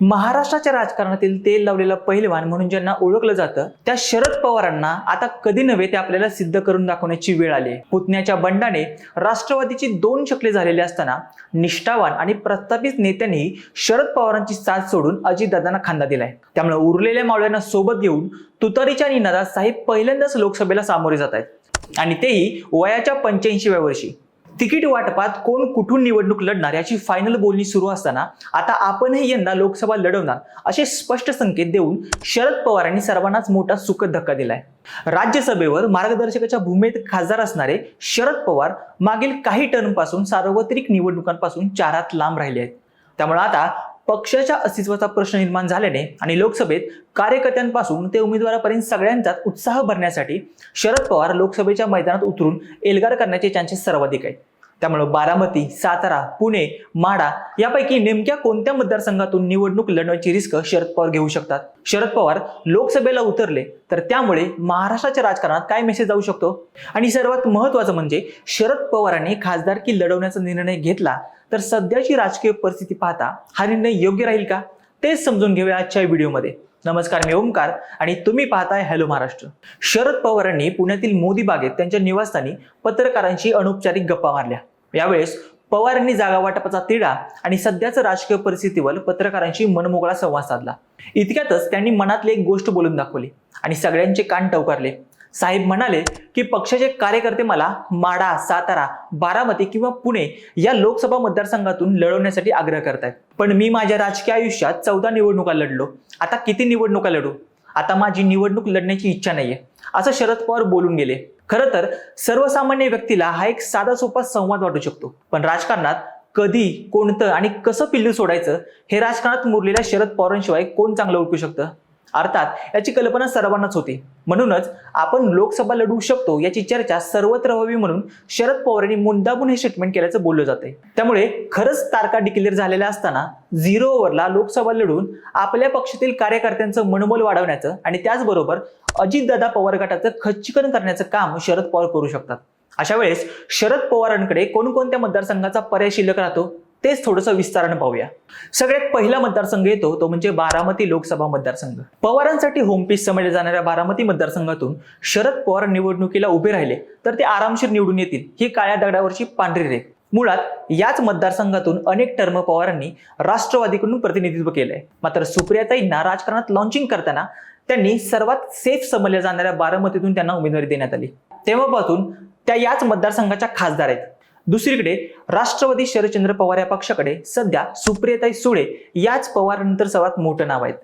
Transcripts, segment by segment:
महाराष्ट्राच्या राजकारणातील तेल लावलेलं पहिलवान म्हणून ज्यांना ओळखलं जातं त्या शरद पवारांना आता कधी नव्हे ते आपल्याला सिद्ध करून दाखवण्याची वेळ आली पुतण्याच्या बंडाने राष्ट्रवादीची दोन शकले झालेली असताना निष्ठावान आणि प्रस्थापित नेत्यांनी शरद पवारांची साथ सोडून अजितदादांना खांदा दिलाय. त्यामुळे उरलेल्या मावळ्यांना सोबत घेऊन तुतारीच्या निनादात साहेब पहिल्यांदाच लोकसभेला सामोरे जात आहेत. आणि तेही वयाच्या पंच्याऐंशीव्या वर्षी. तिकीट वाटपात कोण कुठून निवडणूक लढणार याची फायनल बोलणी सुरू असताना आता आपणही यंदा लोकसभा लढवणार असे स्पष्ट संकेत देऊन शरद पवारांनी सर्वांनाच मोठा सुखद धक्का दिलाय. राज्यसभेवर मार्गदर्शकाच्या भूमिकेत खासदार असणारे शरद पवार मागील काही टर्मपासून सार्वत्रिक निवडणुकांपासून चारात लांब राहिले आहेत. त्यामुळे आता पक्षाच्या अस्तित्वाचा प्रश्न निर्माण झाल्याने आणि लोकसभेत कार्यकर्त्यांपासून ते उमेदवारापर्यंत सगळ्यांचाच उत्साह भरण्यासाठी शरद पवार लोकसभेच्या मैदानात उतरून एल्गार करण्याचे चान्सेस सर्वाधिक आहेत. त्यामुळे बारामती सातारा पुणे माडा यापैकी नेमक्या कोणत्या मतदारसंघातून निवडणूक लढण्याची रिस्क शरद पवार घेऊ शकतात? शरद पवार लोकसभेला उतरले तर त्यामुळे महाराष्ट्राच्या राजकारणात काय मेसेज जाऊ शकतो? आणि सर्वात महत्वाचं म्हणजे शरद पवारांनी खासदारकी लढवण्याचा निर्णय घेतला तर सध्याची राजकीय परिस्थिती पाहता हा निर्णय योग्य राहील का? तेच समजून घेऊया आजच्या व्हिडिओमध्ये. नमस्कार मी ओमकार आणि तुम्ही पाहताय हॅलो महाराष्ट्र. शरद पवारांनी पुण्यातील मोदी बागेत त्यांच्या निवासस्थानी पत्रकारांशी अनौपचारिक गप्पा मारल्या. यावेळेस पवार यांनी जागा वाटपाचा तिढा आणि सध्याचं राजकीय परिस्थितीवर पत्रकारांशी मनमोकळा संवाद साधला. इतक्यातच त्यांनी मनातली एक गोष्ट बोलून दाखवली आणि सगळ्यांचे कान टवकारले. साहेब म्हणाले की पक्षाचे कार्यकर्ते मला माडा सातारा बारामती किंवा पुणे या लोकसभा मतदारसंघातून लढवण्यासाठी आग्रह करतायत. पण मी माझ्या राजकीय आयुष्यात चौदा निवडणुका लढलो. आता किती निवडणुका लढू? आता माझी निवडणूक लढण्याची इच्छा नाहीये. असं शरद पवार बोलून गेले. खरं तर सर्वसामान्य व्यक्तीला हा एक साधा सोपा संवाद वाटू शकतो. पण राजकारणात कधी कोणतं आणि कसं पिल्लू सोडायचं हे राजकारणात मुरलेल्या शरद पवारांशिवाय कोण चांगलं ओळखू शकतं? अर्थात याची कल्पना सर्वांनाच होती. म्हणूनच आपण लोकसभा लढवू शकतो याची चर्चा सर्वत्र व्हावी म्हणून शरद पवार यांनी मुद्दामून हे स्टेटमेंट केल्याचं बोललं जाते त्यामुळे खरंच तारखा डिक्लेअर झालेल्या असताना झिरो ओव्हरला लोकसभा लढून आपल्या पक्षातील कार्यकर्त्यांचं मनोबल वाढवण्याचं आणि त्याचबरोबर अजितदादा पवार गटाचं खच्चीकरण करण्याचं काम शरद पवार करू शकतात. अशा वेळेस शरद पवारांकडे कोणकोणत्या मतदारसंघाचा पर्याय शिल्लक राहतो? तेच थोडंसं विस्तारानं पाहूया. सगळ्यात पहिला मतदारसंघ येतो तो म्हणजे बारामती लोकसभा मतदारसंघ. पवारांसाठी होमपीस म्हणजे समजल्या जाणाऱ्या बारामती मतदारसंघातून शरद पवार निवडणुकीला उभे राहिले तर ते आरामशीर निवडून येतील ही काळ्या दगडावरची पांढरी रेख. मुळात याच मतदारसंघातून अनेक टर्म पवारांनी राष्ट्रवादीकडून प्रतिनिधित्व केलंय. मात्र सुप्रियाताईंना राजकारणात लॉन्चिंग करताना त्यांनी सर्वात सेफ समजल्या जाणाऱ्या बारामतीतून त्यांना उमेदवारी देण्यात आली. तेव्हापासून त्या याच मतदारसंघाच्या खासदार आहेत. दुसरीकडे राष्ट्रवादी शरदचंद्र पवार या पक्षाकडे सध्या सुप्रियाताई सुळे याच पवारानंतर सर्वात मोठं नाव आहेत.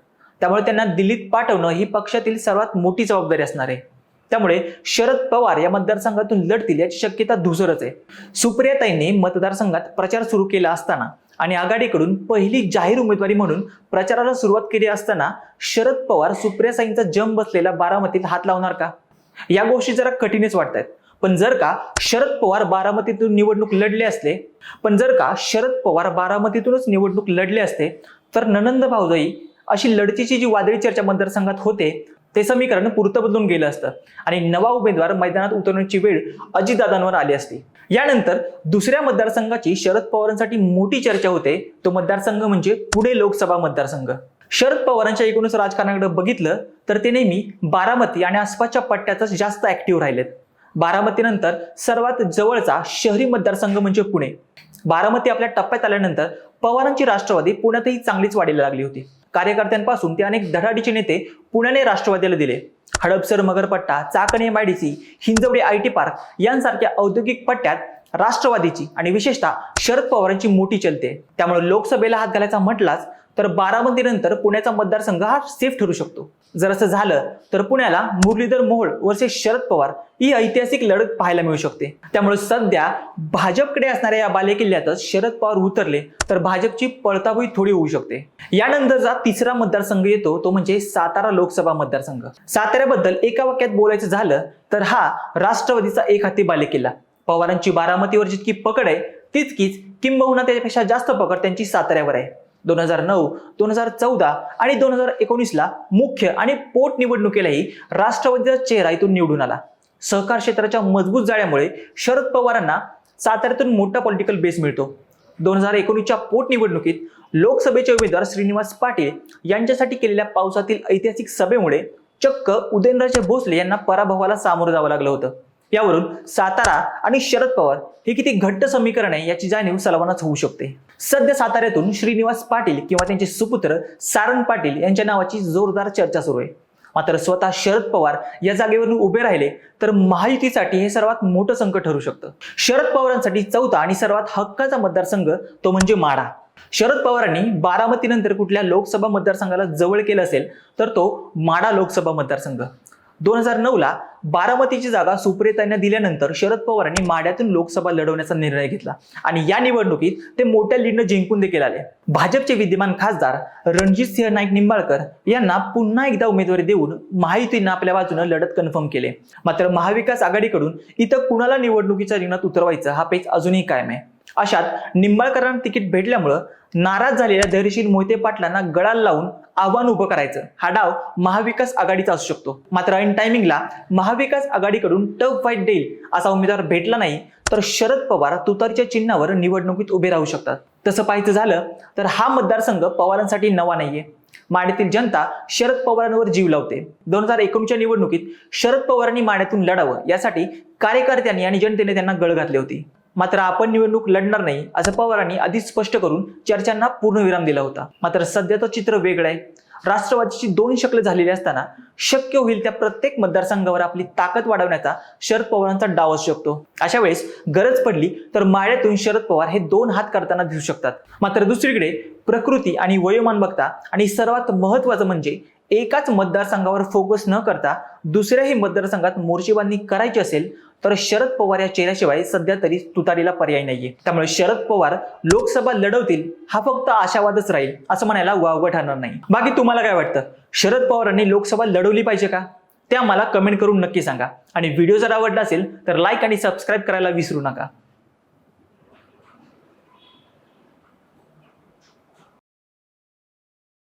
त्यामुळे त्यांना दिल्लीत पाठवणं ही पक्षातील सर्वात मोठी जबाबदारी असणार आहे. त्यामुळे शरद पवार या मतदारसंघातून लढतील याची शक्यता धुसरच आहे. सुप्रियाताईंनी मतदारसंघात प्रचार सुरू केला असताना आणि आघाडीकडून पहिली जाहीर उमेदवारी म्हणून प्रचाराला सुरुवात केली असताना शरद पवार सुप्रियासाईंचा जम बसलेला बारामतीत हात लावणार का? या गोष्टी जरा कठीणच वाटत आहेत पण जर का शरद पवार बारामतीतून निवडणूक लढले असते पण जर का शरद पवार बारामतीतूनच निवडणूक लढले असते तर ननंद भाऊजाई अशी लढतीची जी वादळी चर्चा मतदारसंघात होते ते समीकरण पुरतं बदलून गेलं असतं. आणि नवा उमेदवार मैदानात उतरण्याची वेळ अजितदादांवर आली असती. यानंतर दुसऱ्या मतदारसंघाची शरद पवारांसाठी मोठी चर्चा होते. तो मतदारसंघ म्हणजे पुणे लोकसभा मतदारसंघ. शरद पवारांच्या एकूणच राजकारणाकडे बघितलं तर ते नेहमी बारामती आणि आसपासच्या पट्ट्यातच जास्त ऍक्टिव्ह राहिलेत. बारामतीनंतर सर्वात जवळचा शहरी मतदारसंघ म्हणजे पुणे. बारामती आपल्या टप्प्यात आल्यानंतर पवारांची राष्ट्रवादी पुण्यातही चांगलीच वाढीला लागली होती. कार्यकर्त्यांपासून ते अनेक धडाडीचे नेते पुण्याने राष्ट्रवादीला दिले. Hadapsar Magarpatta चाकणे MIDC Hinjawadi I T park यांसारख्या औद्योगिक पट्ट्यात राष्ट्रवादीची आणि विशेषतः शरद पवारांची मोठी चलते. त्यामुळे लोकसभेला हात घालायचा म्हटलाच तर बारामतीनंतर पुण्याचा मतदारसंघ हा सेफ ठरू शकतो. जर असं झालं तर पुण्याला मुरलीधर मोहोळ वर्सेस शरद पवार ही ऐतिहासिक लढत पाहायला मिळू शकते. त्यामुळे सध्या भाजपकडे असणाऱ्या या बालेकिल्ल्यातच शरद पवार उतरले तर भाजपची पळताभुई थोडी होऊ शकते. यानंतरचा तिसरा मतदारसंघ येतो तो म्हणजे सातारा लोकसभा मतदारसंघ. साताऱ्याबद्दल एका वाक्यात बोलायचं झालं तर हा राष्ट्रवादीचा एक हाती बालेकिल्ला. पवारांची बारामतीवर जितकी पकड आहे तितकीच किंबहुना त्याच्यापेक्षा जास्त पकड त्यांची साताऱ्यावर आहे. दोन हजार नऊ दोन हजार चौदा आणि दोन हजार एकोणीसला मुख्य आणि पोटनिवडणुकीलाही राष्ट्रवादीचा चेहरा इथून निवडून आला. सहकार क्षेत्राच्या मजबूत जाळ्यामुळे शरद पवारांना साताऱ्यातून मोठा पॉलिटिकल बेस मिळतो. दोन हजार एकोणीसच्या पोटनिवडणुकीत लोकसभेचे उमेदवार श्रीनिवास पाटील यांच्यासाठी केलेल्या पावसातील ऐतिहासिक सभेमुळे चक्क उदयनराजे भोसले यांना पराभवाला सामोरं जावं लागलं होतं. यावरून सातारा आणि शरद पवार हे किती घट्ट समीकरण आहे याची जाणीव सर्वांनाच होऊ शकते. सध्या साताऱ्यातून श्रीनिवास पाटील किंवा त्यांचे सुपुत्र सारंग पाटील यांच्या नावाची जोरदार चर्चा सुरू आहे. मात्र स्वतः शरद पवार या जागेवरून उभे राहिले तर महायुतीसाठी हे सर्वात मोठं संकट ठरू शकतं. शरद पवारांसाठी चौथा आणि सर्वात हक्काचा मतदारसंघ तो म्हणजे माढा. शरद पवारांनी बारामतीनंतर कुठल्या लोकसभा मतदारसंघाला जवळ केलं असेल तर तो माडा लोकसभा मतदारसंघ. दोन हजार नऊ ला बारामतीची जागा सुप्रियतांना दिल्यानंतर शरद पवारांनी माड्यातून लोकसभा लढवण्याचा निर्णय घेतला. आणि या निवडणुकीत ते मोठ्या लीडनं जिंकून देखील आले. भाजपचे विद्यमान खासदार रणजित सिंह नाईक निंबाळकर यांना पुन्हा एकदा उमेदवारी देऊन महायुतीनं आपल्या बाजूनं लढत कन्फर्म केले. मात्र महाविकास आघाडीकडून इथं कुणाला निवडणुकीच्या रिंगणात उतरवायचं हा पेच अजूनही कायम आहे. अशात निंबाळकरांना तिकीट भेटल्यामुळं नाराज झालेल्या धैर्यशील मोहिते पाटलांना गळाला लावून आव्हान उभं करायचं. हा डाव महाविकास आघाडीचा असू शकतो. मात्र ऐन टायमिंगला महाविकास आघाडीकडून टफ फाईट देईल असा उमेदवार भेटला नाही तर शरद पवार तुतारीच्या चिन्हावर निवडणुकीत उभे राहू शकतात. तसं पाहायचं झालं तर हा मतदारसंघ पवारांसाठी नवा नाहीये. माड्यातील जनता शरद पवारांवर जीव लावते. दोन हजार एकोणीसच्या निवडणुकीत शरद पवारांनी माड्यातून लढावं यासाठी कार्यकर्त्यांनी आणि जनतेने त्यांना गळ घातली होती. मात्र आपण निवडणूक लढणार नाही असं पवारांनी आधीच स्पष्ट करून चर्चांना पूर्णविराम दिला होता. मात्र सध्याचं चित्र वेगळं आहे. राष्ट्रवादीची दोन शक्ल झालेली असताना शक्य होईल त्या प्रत्येक मतदारसंघावर आपली ताकद वाढवण्याचा शरद पवारांचा डाव असू शकतो. अशा वेळेस गरज पडली तर माळ्यातून शरद पवार हे दोन हात करताना दिसू शकतात. मात्र दुसरीकडे प्रकृती आणि वयोमान बघता आणि सर्वात महत्वाचं म्हणजे एकाच मतदारसंघावर फोकस न करता दुसऱ्याही मतदारसंघात मोर्चेबांधणी करायची असेल तर शरद पवार या चेहऱ्याशिवाय सध्या तरी तुतारीला पर्याय नाहीये. त्यामुळे शरद पवार लोकसभा लढवतील हा फक्त आशावादच राहील असं म्हणायला वावगं ठरणार नाही. बाकी तुम्हाला काय वाटतं? शरद पवारांनी लोकसभा लढवली पाहिजे का? त्या मला कमेंट करून नक्की सांगा. आणि व्हिडिओ जर आवडला असेल तर लाईक आणि सबस्क्राईब करायला विसरू नका.